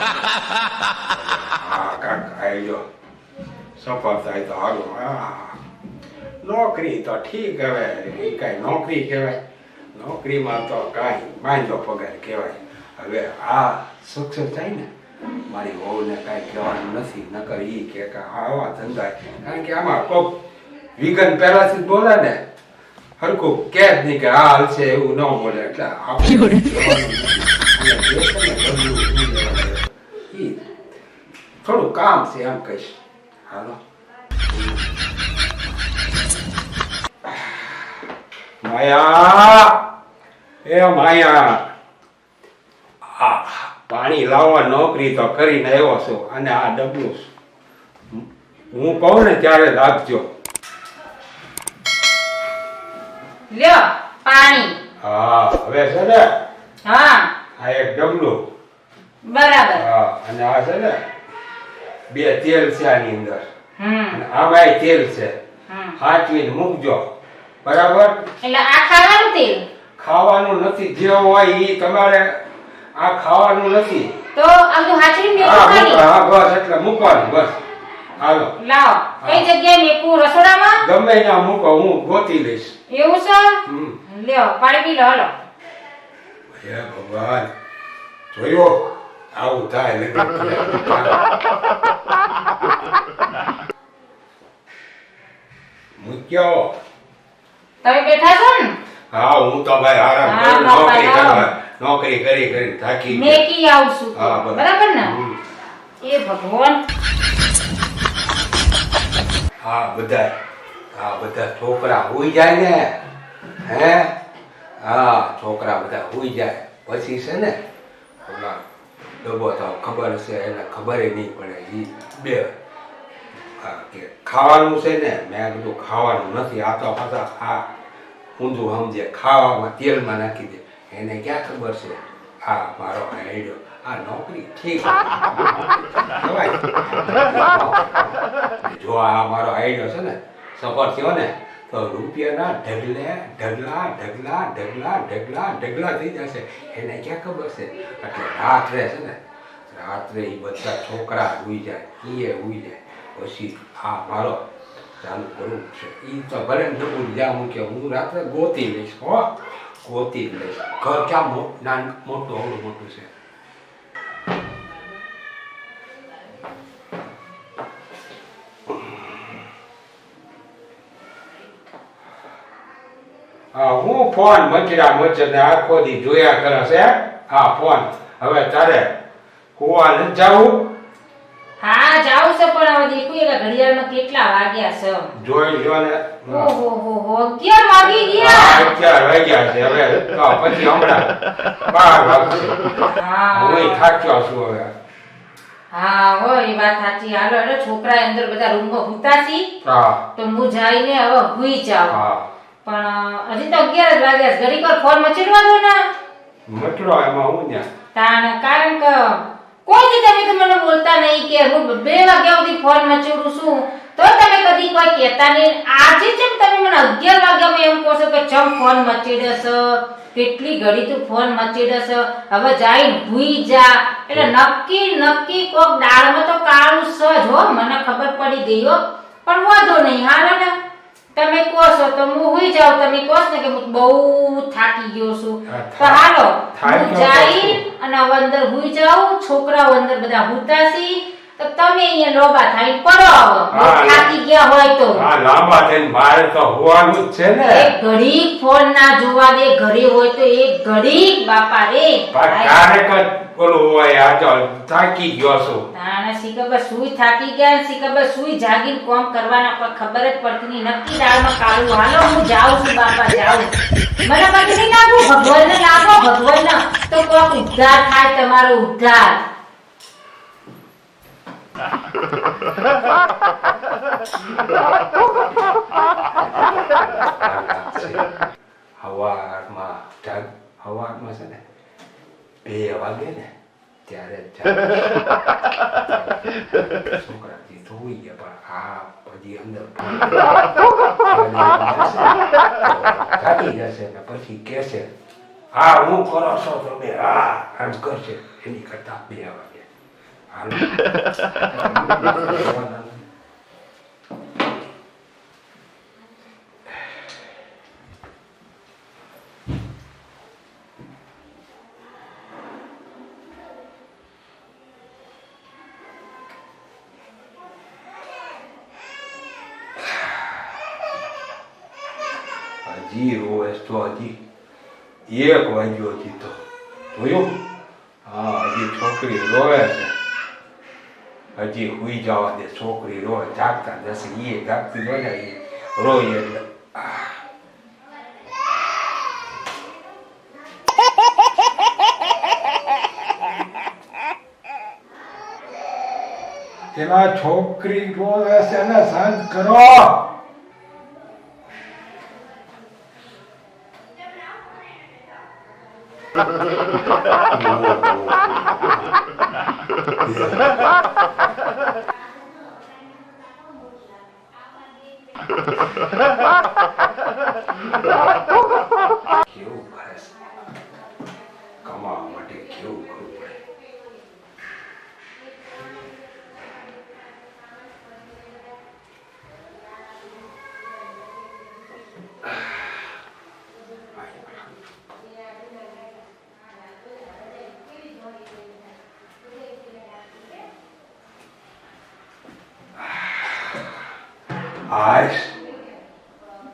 હા કાક આવી જો સફળ થાય તો હાલો. હા. નોકરી તો ઠીક હવે. એ કાંઈ નોકરી કહેવાય. નોકરીમાં તો કાંઈ માંડો પગાર કહેવાય. હવે આ સક્સેસ થાય ને મારી વહુને કાંઈ કહેવાનું નથી. નકર ઈ કે કે આવા ધંધા કારણ કે આમાં કોક વિગન પહેલાથી જ બોલે ને હરકું કે જ નહીં કે આ હલશે એવું ન બોલે. એટલે આપણે કહેવાનું નથી. અને જે છે ને ગમ્યું ઈ લેવાનું. ઈ થોડું કામ છે એમ કહીશ હાલો માયા એ માયા આ પાણી લાવવા નોકરી તો કરીને આવ્યો છું અને આ ડબલું. હું કહું ને ત્યારે લાગજો. લ્યો પાણી. હા હવે છે ને? હા. આ એક ડબલું. બરાબર. હા અને આ છે ને? બે તેલ છે આની અંદર. આમાંય તેલ છે. હાચવીને મૂકજો. બરાબર? એટલે આ ખાવાનું તેલ? ખાવાનું નથી. જે હોય એ તમારે આ ખાવાનું નથી. તો આમ તો હાચવી હા મેકું હા બસ એટલે મૂકવાનું બસ. હાલો. લાવ. કઈ જગ્યાએ મૂકું? રસોડામાં? ગમે ત્યાં મૂકો હું ગોતી લઈશ. એવું છે. લ્યો પાણી પી લો હાલો. હે ભગવાન. જોયો? આવું થાય લગ્ન કર્યા. મૂક્યો તમે બેઠા છો ને હા હું તો ભાઈ આરામ હા, કરું બાપા, નોકરી જાઓ. કરવા નોકરી કરી કરી થાકી ગયો. મેકી આવશું હા, બસ. બરાબર ને હમ. એ ભગવાન હા બધા હા બધા છોકરા હુઈ જાય ને હે હા છોકરા બધા હુઈ જાય પછી છે ને ઓલા ડબ્બો ખબર છે એને ખબર નહીં પડે એ બે કે ખાવાનું છે ને મેં કીધું ખાવાનું નથી આ તો પાછા આ ઊંધું સમજે ખાવામાં તેલમાં નાખી દે એને ક્યાં ખબર છે હા મારો આઈડિયો આ નોકરી ઠીક. જો આ મારો આઈડિયો છે ને સફળ થયો ને તો રૂપિયાના ઢગલે, ઢગલા ઢગલા ઢગલા ઢગલા ઢગલા થઈ જશે. એને ક્યાં ખબર છે? એટલે રાત્રે છે ને, રાત્રે એ બધા છોકરા ઉઈ જાય એ ઉઈ જાય. પછી આ મારો ચાલુ કરવું છે. એ તો ભલે ને જ્યાં મૂકે હું રાત્રે ગોતી લઈશ, હો. ગોતી લઈશ. ઘર ક્યાં મોટું અવડું મોટું છે. હા ફોન મચરા મચર ને આખો દી જોયા કરે છે હા? ફોન. હવે તારે કુવા નથી જાવું? હા જાવ છે પણ હવે દેખું કે ઘડિયાળમાં કેટલા વાગ્યા છે. જોઈ લ્યો ને. ઓહો હો હો અગિયાર વાગી ગયા. અગિયાર વાગ્યા છે હવે તો પછી હમણાં બાર વાગશે. હા. હું થાક્યો છું હવે. હા હોય એ વાત સાચી. હાલો એટલે છોકરા અંદર બધા રૂમમાં ભૂતા છી હા. તો હું જઈને હવે હુઈ જાઉં. હા. પણ હજી તો અગિયાર જ વાગ્યા છે. ઘડીક વાર ફોન મચડવા દો ને. મચડો એમાં હું ત્યાં તાણ કારણ કે કોઈ દી તમે તો મને બોલતા નહીં કે હું બે વાગ્યા સુધી ફોન મચડું છું. તો તમે કદી કોઈ કહેતા નહીં. આજે જેમ તમે મને અગિયાર વાગ્યામાં એમ કહો છો કે ચમ ફોન મચી છે કેટલી ઘડી તું ફોન મચી છે હવે જાય ભૂઈ જા. એટલે નક્કી નક્કી કોક દાળમાં તો કાળું સજ હો મને ખબર પડી ગઈ હો. પણ વાંધો નહીં હાલો ને. તમે કહો છો તો હું હુઈ જાઉં તમે કહો ને કે હું બહુ થાકી ગયો છું. તો હાલો હું જઈ અને અંદર હુઈ જાઉં છોકરાઓ અંદર બધા હુતાસી તો તમે અહીંયા લોબા થાય પડો આવો. થાકી ગયા હોય તો. હા લાંબા થઈને મારે તો હોવાનું જ છે ને. એક ઘડી ફોન ના જોવા દે ઘરે હોય તો એક ઘડી બાપા રે. જ ઓલું હોય આ જો થાકી ગયો છું. તાણે શીખબર સુઈ થાકી ગયા ને સુઈ જાગીને કોમ કરવાના પર ખબર જ પડતી નહીં. નક્કી દાળમાં કાળું. હાલો હું જાઉં છું બાપા જાઉં મને બાકી નહીં લાગુ ભગવાનને લાગો ભગવાનને. તો કોક ઉદ્ધાર થાય તમારો ઉદ્ધાર. હવારમાં જાગ હવારમાં છે ને બે વાગે ને ત્યારે જ જાગ. છોકરાથી ધોઈ ગયા પણ આ પછી અંદર કાઢી જશે ને પછી કહેશે હા હું કરો છો તમે હા એમ કરશે એની કરતા બે વાગે હાલો. હજી રોજ તો હજી એક વાગ્યો હજી તો. જોયું? હા, હજી છોકરી રોવે છે. હજી હુઈ જવા દે, છોકરી રોવે. જાગતા જશે એ જાગતી જો ને ઈ રોય એટલે. પેલા છોકરી રોવે છે ને શાંત કરો. કેવું કરે છે કમાવા માટે કેવું કરવું પડે આજ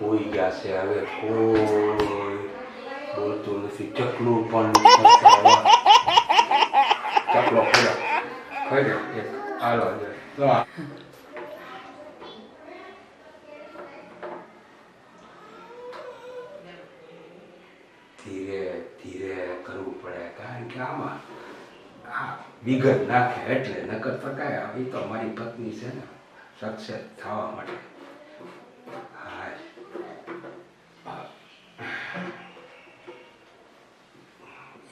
હોઈ ગયા છે હવે કોઈ બોલતું નથી. ચકલું પણ ચકલો ખોલો. ખોલો એક. હાલો. ધીરે ધીરે કરવું પડે. કારણ કે આમાં આ વિગત નાખે એટલે નકર તો આવી તો મારી પત્ની છે ને, સક્સેસ થવા માટે હા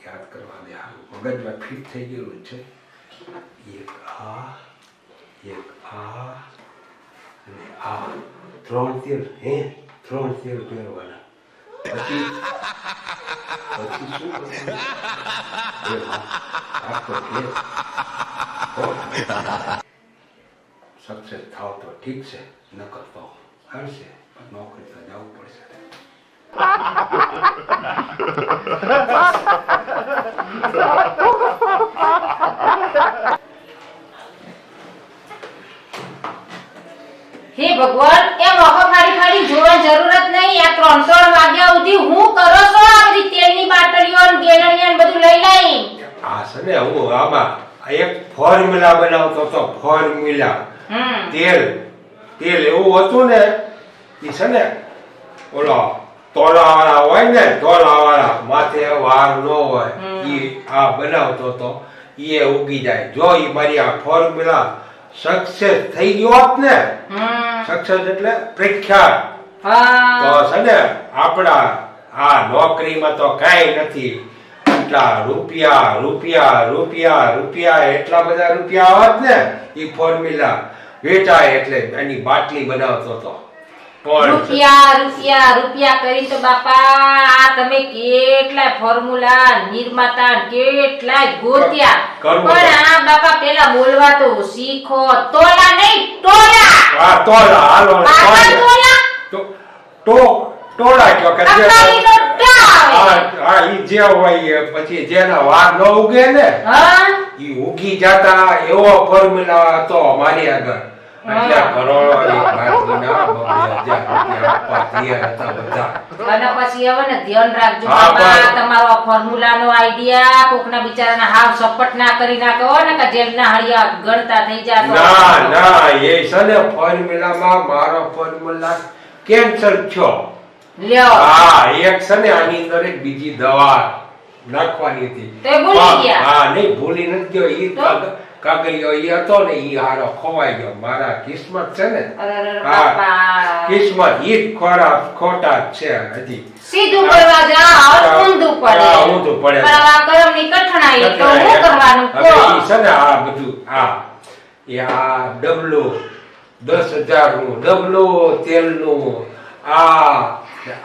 યાદ કરવા દે આ મગજમાં ફિટ થઈ ગયેલું છે. એક આ એક આ, અને આ. ત્રણ તેલ, હે? ત્રણ તેલ પહેરવાના. પછી પછી શું થાવ તો ઠીક છે ન કરતો હશે નોકરી તો જવું પડશે. હે ભગવાન એ ઓખો ફાડી ફાડી જોવા જરૂરત નહીં. આ ત્રણ ત્રણ વાગ્યા સુધી હું કરો છો આ બધી તેલની બાટલીઓ ને ગેલણીઓ ને બધું લઈ લઈ? આ છે ને હું આમાં એક ફોર્મ્યુલા બનાવતો તો ફોર્મ્યુલા. તેલ. તેલ એવું હતું ને એ છે ને ઓલો તોલાવાળા હોય ને તોલાવાળા માથે વાર ન હોય. હમ. આ બનાવતો હતો એ ઉગી જાય. જો એ મારી આ ફોર્મ્યુલા સક્સેસ થઈ ગયો હોત ને સક્સેસ એટલે પ્રખ્યાત. તો છે ને આપણા આ નોકરીમાં તો કાંઈ નથી. એટલા રૂપિયા રૂપિયા રૂપિયા રૂપિયા એટલા બધા રૂપિયા આવત ને એ ફોર્મ્યુલા વેચાય એટલે એની બાટલી બનાવતો હતો રૂપિયા રૂપિયા રૂપિયા કરી તો બાપા આ તમે કેટલાય ફોર્મ્યુલા નિર્માતા ને કેટલાય ગોત્યા. પણ આ બાપા પેલા બોલવા તો શીખો તોલા નહીં ટોલા આ તોલા હાલો તોલા. તો ટોળા કયો કે જે- આ ઈ જે હોય પછી જેના વાર ન ઉગે ને હા? ઈ ઉગી જાતા એવો ફોર્મ્યુલા હતો મારી આગળ. એટલે કરોડો એક બાટલીના બબે હજાર હતા બધા અને પછી હવે ને ધ્યાન રાખજો હા, તમારો ફોર્મ્યુલાનો આઈડિયા કોકના બિચારાના હાવ સપટ ના કરી નાખો ને કે જેલના હળિયા ગણતા થઈ જાય ના ના એ સને ફોર્મ્યુલામાં મારો ફોર્મ્યુલા કેન્સલ થયો. લ્યો. હા એક સને આની અંદર એક બીજી દવા નાખવાની હતી. તે ભૂલી ગયા? હા નહીં ભૂલી નથી ગયો? કાગ- કાગળિયો ઈ હતો ને ઈ હારો ખોવાઈ ગયો. મારા કિસ્મત છે ને? હા. કિસ્મત ઈ ખરાબ ખોટા છે હજી. સીધું કરવા જાઓ ઊંધું પડે. ઊંધું પડે. પણ આ કર્મની કઠણાઈ તો હું કરવાનું? કો છે ને આ બધું આ એ આ ડબલો દસ હજારનું ડબલો તેલનું આ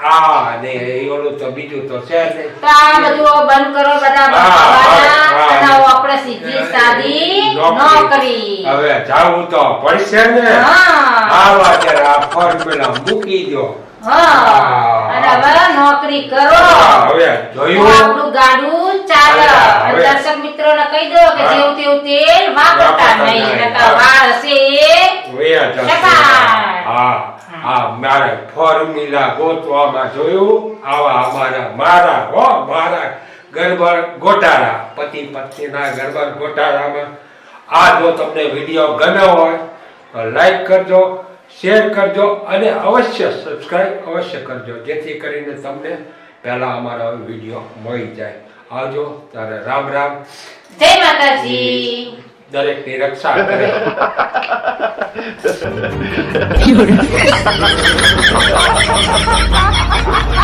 આ ને એ ઓલું તો બીજું તો છે જ. તો આ બધું બંધ કરો બધા હા, બકવાના. હા, અને હા. હવે આપણે સીધી સાદી નોકરી. હવે જાવું તો પડશે ને. હા. આવા ત્યારે આ ફોર્મ્યુલા મૂકી દો હા. અને હવે નોકરી કરો. હવે જોયું. આપણું ગાડું ચાલે. દર્શક મિત્રોને કહી દો કે જેવું તેવું તેલ વાપરતા નહીં. વાળ હશે. એ. હા. હા મારે ફોર્મ્યુલા ગોતવામાં જોયું, આવા અમારા મારા, હો, મારા ગરબર ગોટાળા પતિ પત્નીના ગરબર ગોટાળામાં આ જો તમને વીડિયો ગમ્યો હોય, તો લાઈક કરજો, શેર કરજો અને અવશ્ય સબસ્ક્રાઈબ અવશ્ય કરજો, જેથી કરીને તમને પહેલા અમારો વીડિયો મળી જાય. આવજો ત્યારે રામ રામ. જય માતાજી. દરેકની રક્ષા કરે.